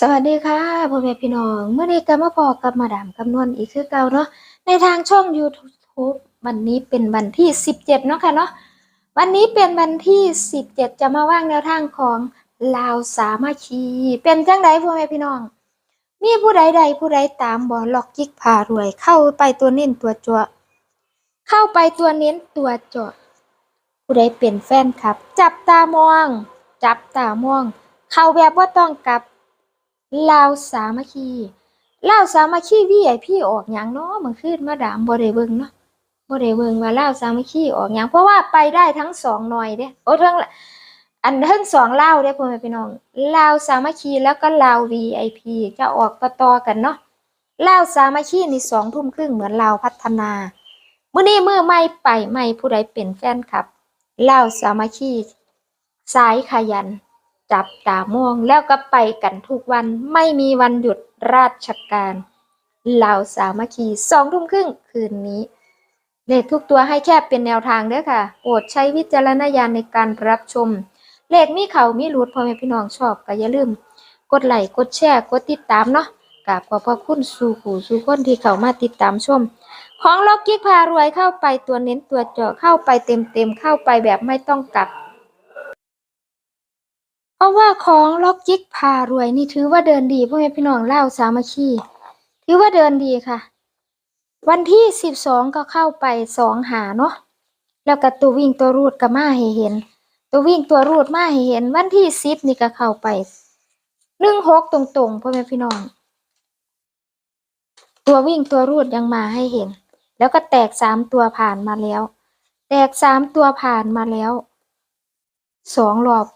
สวัสดีค่ะพ่อแม่พี่น้อง เมื่อนี้ก็มาพอกับมาดามคำนวณอีกคือเก่าเนาะในทางช่อง YouTube วันนี้เป็นวันที่ 17 เนาะค่ะเนาะวันนี้เป็นวันที่ 17 จะมาว่างแนวทางของลาวสามัคคี เป็นจังไดพ่อแม่พี่น้อง มีผู้ใดใดผู้ใดตามบ่ล็อกจิกพารวย เข้าไปตัวเน้นตัวจัวเข้าไปตัวเน้นตัวจาะผู้ใดเป็นแฟนครับ จับตามอง จับตามอง เข้าแบบว่าต้องกลับ ลาวสามัคคีลาวสามัคคี VIP ออกหยังเนาะเมื่อคืนมาดามบ่ได้เบิ่งเนาะบ่ได้เบิ่งว่าลาวสามัคคีออกหยังเพราะว่าไปได้ทั้งสองหน่อยเด้โอ้ทั้งอันทั้งสองเล่าเด้พ่อแม่พี่น้องลาวสามัคคีแล้วก็ลาว VIP จะออกต่อกันเนาะลาวสามัคคีในสองทุ่มครึ่งเหมือนลาวพัฒนามื้อนี้มื้อใหม่ไปใหม่ผู้ใดเป็นแฟนคลับลาวสามัคคีสายขยัน จับตามองแล้วก็ไปกันทุกวันไม่มีวันหยุดราชการเหล่าสามัคคีสองทุ่มครึ่งคืนนี้เลขทุกตัวให้แค่เป็นแนวทางเด้อค่ะโปรดใช้วิจารณญาณในการรับชม เลขมีเขามีรูดพ่อแม่พี่น้องชอบก็อย่าลืม กดไลค์กดแชร์กดติดตามเนาะกราบขอบพระคุณสู่ผู้สู่คนที่เข้ามาติดตามชม ของล็อกกิ๊กพารวยเข้าไปตัวเน้นตัวเจาะเข้าไปเต็มเต็มเข้าไปแบบไม่ต้องกลับ ราะว่าของล็อกจิกพารวยนี่ถือว่าเดินดีพ่อแม่พี่น้องเล่าสามัคคีถือว่าเดินดีค่ะ วันที่สิบสองก็เข้าไปสองหาเนาะแล้วก็ตัววิ่งตัวรูดก็มาให้เห็น ตัววิ่งตัวรูดมาให้เห็น วันที่สิบนี่ก็เข้าไปหนึ่งหกตรงๆพ่อแม่พี่น้อง ตัววิ่งตัวรูดยังมาให้เห็น แล้วก็แตกสามตัวผ่านมาแล้ว แตกสามตัวผ่านมาแล้วสองรอบ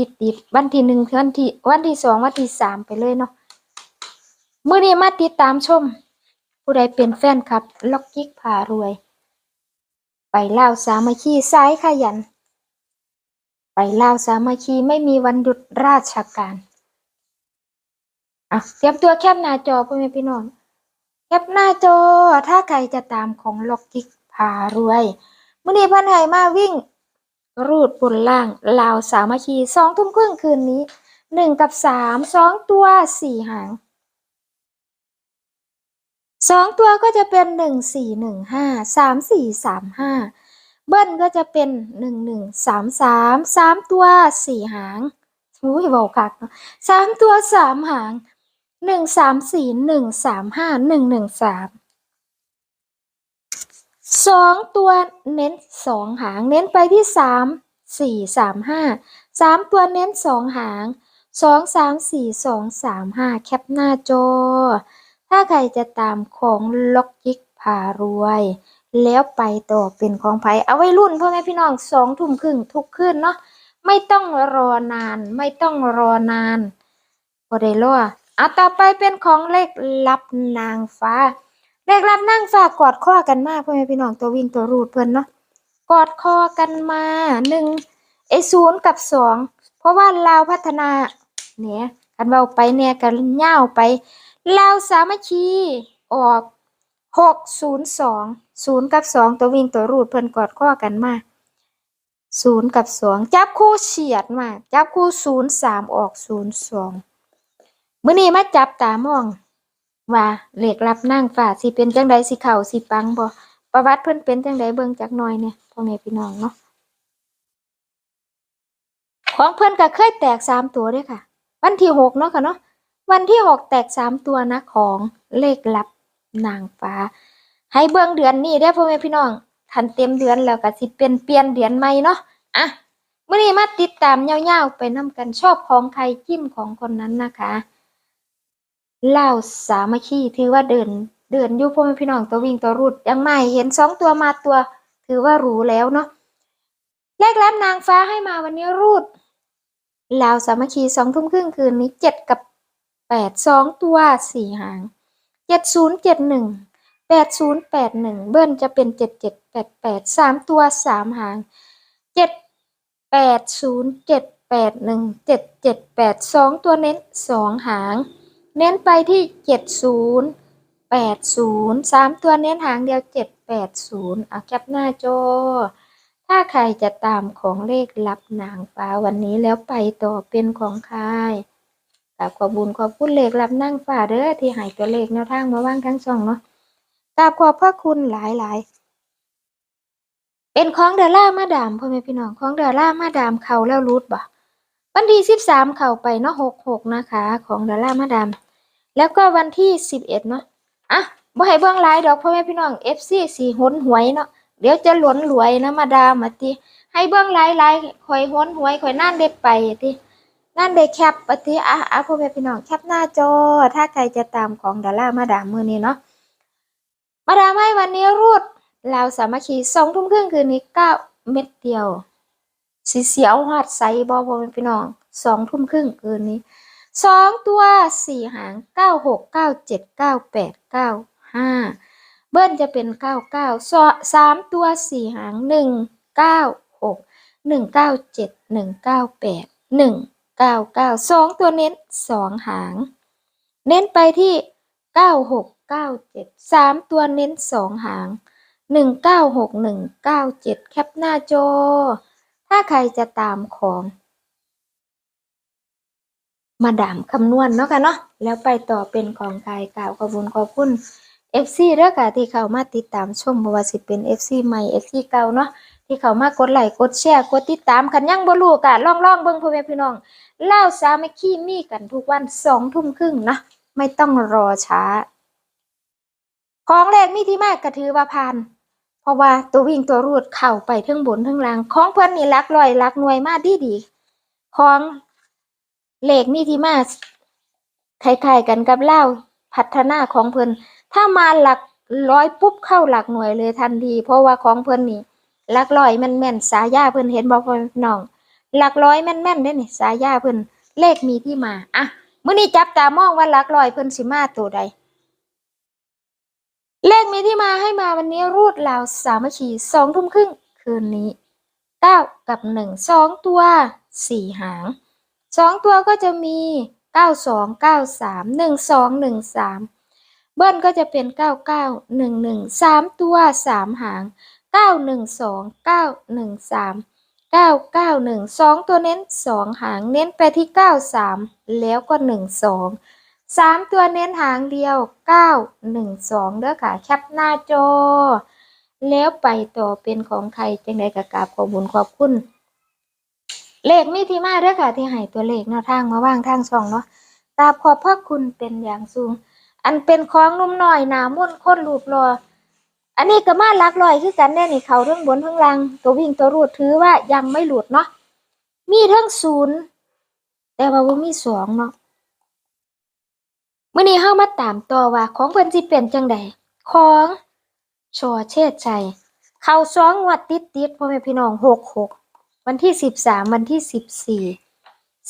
ติดติดวันที่หนึ่งวันที่วันที่สองวันที่สามไปเลยเนาะมื้อนี้มาติดตามชม ผู้ใดเป็นแฟนคลับล็อกกิ๊กพารวย ไปเล่าสามัคคีสายขยัน ไปเล่าสามัคคีไม่มีวันหยุดราชการอะเตรียมตัวแคปหน้าจอพ่อแม่พี่น้องแคปหน้าจอถ้าใครจะตามของล็อกกิ๊กพารวยมื้อนี้พันไหมาวิ่ง รูดบนล่างลาวสามัคคีสองทุ่มครึ่งคืนนี้หนึ่งกับสามสองตัวสี่หางสองตัวก็จะเป็นหนึ่งสี่หนึ่งห้าสามสี่สามห้าเบิ้ลก็จะเป็นหนึ่งหนึ่งสามสามสามตัวสี่หางอุ้ยบอกคักสามตัวสามหางหนึ่งสามสี่หนึ่งสามห้าหนึ่งหนึ่งสาม สองตัวเน้นสองหาง เน้นไปที่สามสี่สามห้าสามตัวเน้นสองหางสองสามสี่สองสามห้าแคปหน้าจอ ถ้าใครจะตามของล็อกยิกพารวย แล้วไปต่อเป็นของไผเอาไว้รุ่นพ่อแม่พี่น้องสองทุ่มครึ่งทุกคืนเนาะไม่ต้องรอนาน ไม่ต้องรอนานพอได้รอเอาต่อไปเป็นของเลขลับนางฟ้า เลขรับนั่งฝากกอดข้อกันมาพ่อแม่พี่น้องตัววิ่งตัวรูดเพิ่นเนาะกอดคอกันมาหนึ่งไอศูนย์กับสองเพราะว่าลาวพัฒนาเนี่ยกันเบาไปเนี่ยกันเง่าไปลาวสามัคคีออกหกศูนย์สองศูนย์กับสองตัววิ่งตัวรูดเพิ่นกอดข้อกันมาศูนย์กับสองจับคู่เฉียดมาจับคู่ศูนย์สามออกศูนย์สองมื้อนี้มาจับตามอง ว่าเลขรับนางฟ้าสิเป็นจังใดสิเข้าสิปังบ่ประวัติเพิ่นเป็นจังใดเบิ่งจักหน่อยเนี่ยพ่อแม่พี่น้องเนาะของเพิ่นก็เคยแตกสามตัวด้วยค่ะ วันที่หกเนาะค่ะเนาะวันที่หกแตกสามตัวนะของเลขลับนางฟ้า ให้เบิ่งเดือนนี้เด้พ่อแม่พี่น้องทันเต็มเดือนแล้วก็สิเป็นเปลี่ยนเดือนใหม่เนาะอะมื้อนี้มาติดตามยาวๆไปนํกันชอบของใครจิ้มของคนนั้นนะคะ เล่าวสามัคคีถือว่าเดิน เดินยู่พ่อแม่พี่น้องตัววิ่งตัวรูดยังไม่เห็นสองตัวมาตัว ถือว่ารู้แล้วเนาะเลขแล้วนางฟ้าให้มาวันนี้รูดลาวสามัคคีสองทุ่มครึ่งคืนนี้เจ็ดกับแปดสองตัวสี่หางเจ็ดศูนย์เจ็ดหนึ่งแปดศูนย์แปดหนึ่งเบิ้ลจะเป็นเจ็ดเจ็ดแปดแปดสามตัวสามหางเจ็ดแปดศูนย์เจ็ดแปดหนึ่งเจ็ดเจ็ดแปดสองตัวเน้นสองหาง เน้นไปที่เจ็ดศูนย์แปดศูนย์สามตัวเน้นหางเดียวเจ็ดแปดศูนย์อะแคปหน้าจอ ถ้าใครจะตามของเลขลับนางฟ้าวันนี้แล้วไปต่อเป็นของใครกกับขอบบุญขอบคุณเลขรับนั่งฝ่าเด้อที่ให้ตัวเลขแนวทางมาว่างทั้งช่องเนาะกราบขอบพระคุณหลายๆเป็นของเดล่ามาดามพ่อแม่พี่น้องของเดล่ามาดามเขาแล้วรูดบ่ วันที่สิบสามเข้าไปเนาะหกหกนะคะ ของดอล่ามาดามแล้วก็วันที่สิบเอ็ดเนาะอะบ่ให้เบื้องหลายดอกพ่อแม่พี่น้องเอฟซีสี่หนหวยเนาะเดี๋ยวจะหลนหลวยนะมาดามมาติให้เบื้องหลายหลายๆข่อยหนหวยข่อยนั่นได้ไปตินั่นได้แคปปฏิอะอะพ่อแม่พี่น้องแคปหน้าจอ ถ้าใครจะตามของดารามาดามมือนี้เนาะมาดามให้วันนี้รูดลาวสามัคคีสองทุ่มครึ่งคืนนี้เก้าเม็ดเดียว สีเสียวหอดใสบอพ่อแม่พี่น้องสองทุ่มครึ่งคืนนี้สองตัวสี่หางเก้าหกเก้าเจ็ดเก้าแปดเก้าห้าเบิ้ลจะเป็นเก้าเก้าสามตัวสี่หางหนึ่งเก้าหกหนึ่งเก้าเจ็ดหนึ่งเก้าแปดหนึ่งเก้าเก้าสองตัวเน้นสองหาง เน้นไปที่เก้าหกเก้าเจ็ดสามตัวเน้นสองหางหนึ่งเก้าหกหนึ่งเก้าเจ็ดแคปหน้าจอ ถ้าใครจะตามของมาดามคำนวณเนาะกันเนาะแล้วไปต่อเป็นของกายกล่าวขอบคุณขอบคุณ FC เด้อค่ะที่เข้ามาติดตามชมบ่ว่าสิเป็น FC ใหม่ FC เก่าเนาะที่เข้ามากดไลค์กดแชร์กดติดตามคันยังบ่รู้ก็ลองๆเบิ่งพ่อแม่พี่น้องเล่าสามัคคีมีกันทุกวันสองทุ่มครึ่งนะไม่ต้องรอช้า ของแรกมีที่มากก็ถือว่าผ่าน ราะว่าตัววิ่งตัวรูดเข้าไปทั้งบนทั้งล่างของเพิ่อนนี่หลักลอยหลักหน่วยมาดีดีของเลขมีที่มาคล้ายๆกันกับเล่าพัฒนาของเพิ่อนถ้ามาหลักร้อยปุ๊บเข้าหลักหน่วยเลยทันที เพราะว่าของเพิ่อนนี่หลักร้อยแม่นสายาเพิ่อนเห็นบอแม่พี่น้องหลักร้อยแม่นๆเด้นี่สายาเพิ่อนเลขมีที่มาอะมื้อนี้จับตามองว่าหลักร้อยเพิ่อนสิมาตัวใด เลขมีที่มาให้มาวันนี้รูดราวสามัคคีสองทุ่มครึ่งคืนนี้เก้ากับหนึ่งสองตัวสี่หางสองตัวก็จะมีเก้าสองเก้าสามหนึ่งสองหนึ่งสามเบิ้ลก็จะเป็นเก้าเก้าหนึ่งหนึ่งสามตัวสามหางเก้าหนึ่งสองเก้าหนึ่งสามเก้าเก้าหนึ่งสองตัวเน้นสองหางเน้นไปที่เก้าสามแล้วก็หนึ่งสอง สามตัวเน้นหางเดียวเก้าหนึ่งสองเด้อค่ะ แคปหน้าจอ แล้วไปต่อเป็นของใครจังใดกับกาบขอบุญขอบคุณ เลขมีที่มาเด้อค่ะ ที่ให้ตัวเลขแนวทางมาว่างทางช่องเนาะกราบขอบพระคุณเป็นอย่างสูง อันเป็นของนุ่มหน้อยหนามุ่นค้นรูปรอ อันนี้ก็มาลักลอยคือกันแน่นี่เขาเรื่องบนเรื่องล่างตัววิ่งตัวรูดถือว่ายังไม่หลุดเนาะมีทั้งศูนย์แต่ว่ามีสองเนาะ มื้อนี้เฮามาตามต่อว่าของเพิ่นสิเป็นจังใดของชอเชษชัย เข้าสองงวดติดติดพ่อแม่พี่น้องหกหกวันที่สิบสามวันที่สิบสี่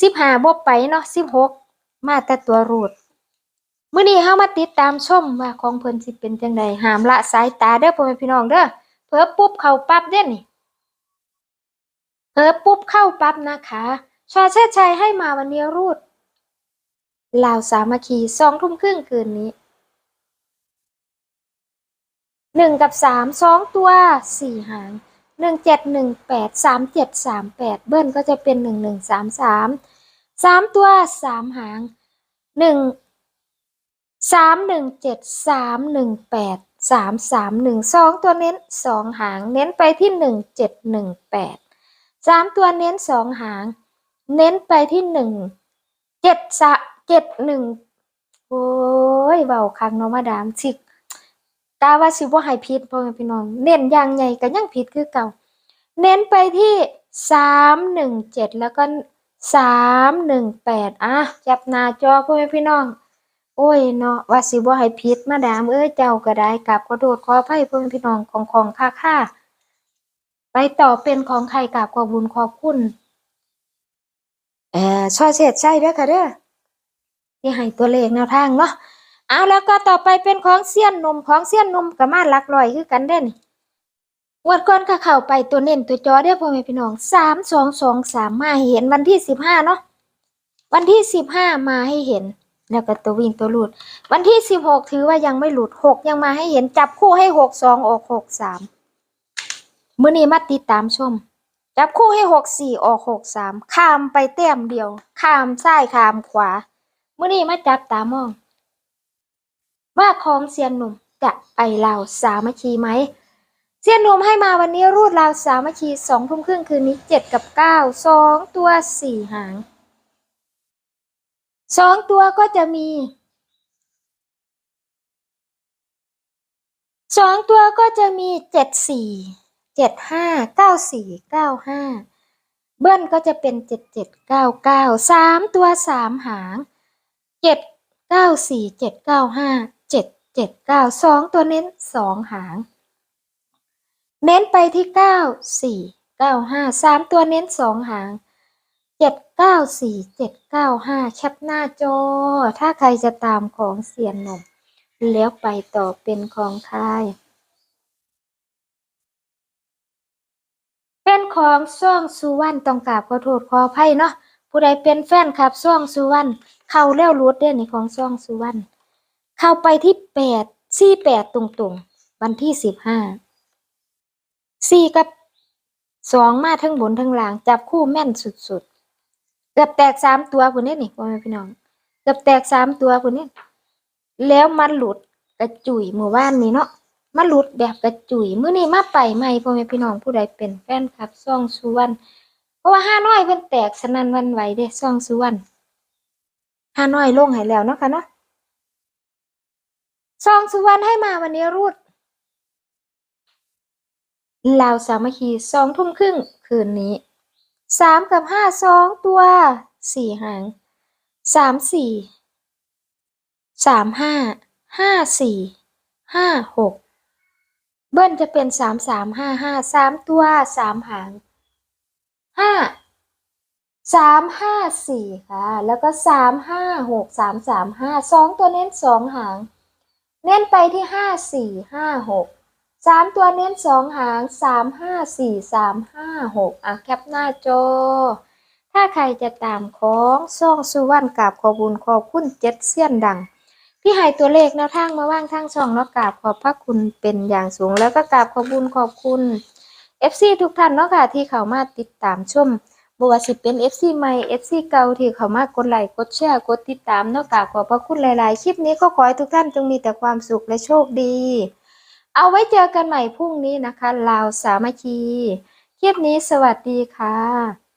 สิบห้าบ่ไปเนาะสิบหกมาแต่ตัวรูดมื้อนี้เฮามาติดตามชมว่าของเพิ่นสิเป็นจังใดหามละสายตาเด้อพ่อแม่พี่น้องเด้อเผลอปุ๊บเข้าปั๊บเด้อนี่เผลอปุ๊บเข้าปั๊บนะคะชอเชษชัยให้มาวันนี้รูด ลาวสามัคคีสองทุ่มครึ่งคืนนี้หนึ่งกับสามสองตัวสี่หางหนึ่งเจ็ดหนึ่งแปดสามเจ็ดสามแปดเบิ้ลก็จะเป็นหนึ่งหนึ่งสามสามสามตัวสามหางหนึ่งสามหนึ่งเจ็ดสามหนึ่งแปดสามสามหนึ่งสองตัวเน้นสองหาง เน้นไปที่หนึ่งเจ็ดหนึ่งแปดสามตัวเน้นสองหาง เน้นไปที่หนึ่งเจ็ดสะ เจ็ดหนึ่งโอ้ยเบาคังเนาะมาดามสิกาว่าสิบ่ให้ผิดพ่อแม่พี่น้อง เน้นอย่างใหญ่ก็ยังผิดคือเก่า เน้นไปที่สามหนึ่งเจ็ดแล้วก็สามหนึ่งแปดอะจับหน้าจอพ่อแม่พี่น้อง โอ้ยเนาะว่าสิบ่ให้ผิดมาดามเอ้ยเจ้าก็ได้กลับขอโทษขออภัยเพื่อนพี่น้องของของค่าค่าไปต่อเป็นของใครกราบขอบุญขอบคุณเออช่อเศษใช่เด้อค่ะเด้อ ที่ให้ตัวเลขแนวทางเนาะเอาแล้วก็ต่อไปเป็นของเสี้ยนนมของเสี้ยนนมกับมาหลักลอยคือกันเด้นี่งวดก่อนก็เข้าไปตัวเน้นตัวจอเด้อพ่อแม่พี่น้องสามสองสองสามมาหเห็นวันที่สิบห้าเนาะวันที่สิบห้ามาให้เห็น แล้วก็ตัววิ่งตัวหลุด วันที่สิบหกถือว่ายังไม่หลุดหกยังมาให้เห็นจับคู่ให้หกสองออกหกสามมื้อนี้มาติดตามชม จับคู่ให้หกสี่ออกหกสามข้ามไปแต้มเดียว ข้ามซ้ายข้ามขวา มื่อนี้มาจับตามอง ว่าของเซียนหนุ่มจะไปลาวสามัคคีไหมเซียนหนุ่มให้มาวันนี้รูดลาวสามัคคีสองทุ่มครึ่งคืนนี้เจ็ดกับเก้าสองตัวสี่หางสองตัวก็จะมีสองตัวก็จะมีเจ็ดสี่เจ็ดห้าเก้าสี่เก้าห้าเบิ้ลก็จะเป็นเจ็ดเจ็ดเก้าเก้าสามตัวสามหาง เจ็ดเก้าสี่เจ็ดเก้าห้าเจ็ดเจ็ดเก้าสองตัวเน้นสองหาง เน้นไปที่เก้าสี่เก้าห้าสามตัวเน้นสองหางเจ็ดเก้าสี่เจ็ดเก้าห้าแคปหน้าจอ ถ้าใครจะตามของเสียนหนุ่มแล้วไปต่อเป็นของใครเป็นของซ่องสุวรรณต้องกราบขอโทษขออภัยเนาะผู้ใดเป็นแฟนคลับซ่องสุวรรณ เข้าแล้วรูดเด้อนี่ของซ่องสุวรรณเข้าไปที่แปดสี่แปดตรงๆ วันที่สิบห้าสี่กับสองมาทั้งบนทั้งล่าง จับคู่แม่นสุดๆ เกือบแตกสามตัวคนนี้นี่พ่อแม่พี่น้อง เกือบแตกสามตัวคนนี้แล้วมันหลุดกระจุยเมื่อวานนี้เนาะมาหลุดแบบกระจุยมื้อนี้มาไปใหม่พ่อแม่พี่น้องผู้ใดเป็นแฟนคลับซ่องสุวรรณเพราะว่าห้าน้อยเพิ่นแตกสนั่นวันไหวเด้ซ่องสุวรรณ ห้าน้อยลงให้แล้วเนาะค่ะเนาะซองสุวรรณให้มาวันนี้รูดลาวสามัคคีสองทุ่มครึ่งคืนนี้สามกับห้าสองตัวสี่หางสามสี่สามห้าห้าสี่ห้าหกเบิ้ลจะเป็นสามสามห้าห้าสามตัวสามหางห้า สามห้าสี่ค่ะ แล้วก็สามห้าหกสามสามห้าสองตัวเน้นสองหาง เน้นไปที่ห้าสี่ห้าหกสามตัวเน้นสองหางสามห้าสี่สามห้าหกอะแคปหน้าจอ ถ้าใครจะตามของซ่องสุวรรณกราบขอบุญขอบคุณเจ็ดเสี้ยนดังที่ให้ตัวเลขแนวทางมาว่างทางช่องแล้วกราบขอบพระคุณเป็นอย่างสูง แล้วก็กราบขอบบุญขอบคุณ FC ทุกท่านเนาะค่ะที่เข้ามาติดตามชม บ่ว่าสิเป็น FC ใหม่ FC เก่าที่เข้ามากดไลค์กดแชร์กดติดตามเนาะกราบขอบพระคุณหลาย ๆ คลิปนี้ก็ขอให้ทุกท่านจงมีแต่ความสุขและโชคดี เอาไว้เจอกันใหม่พรุ่งนี้นะคะลาวสามัคคี คลิปนี้สวัสดีค่ะ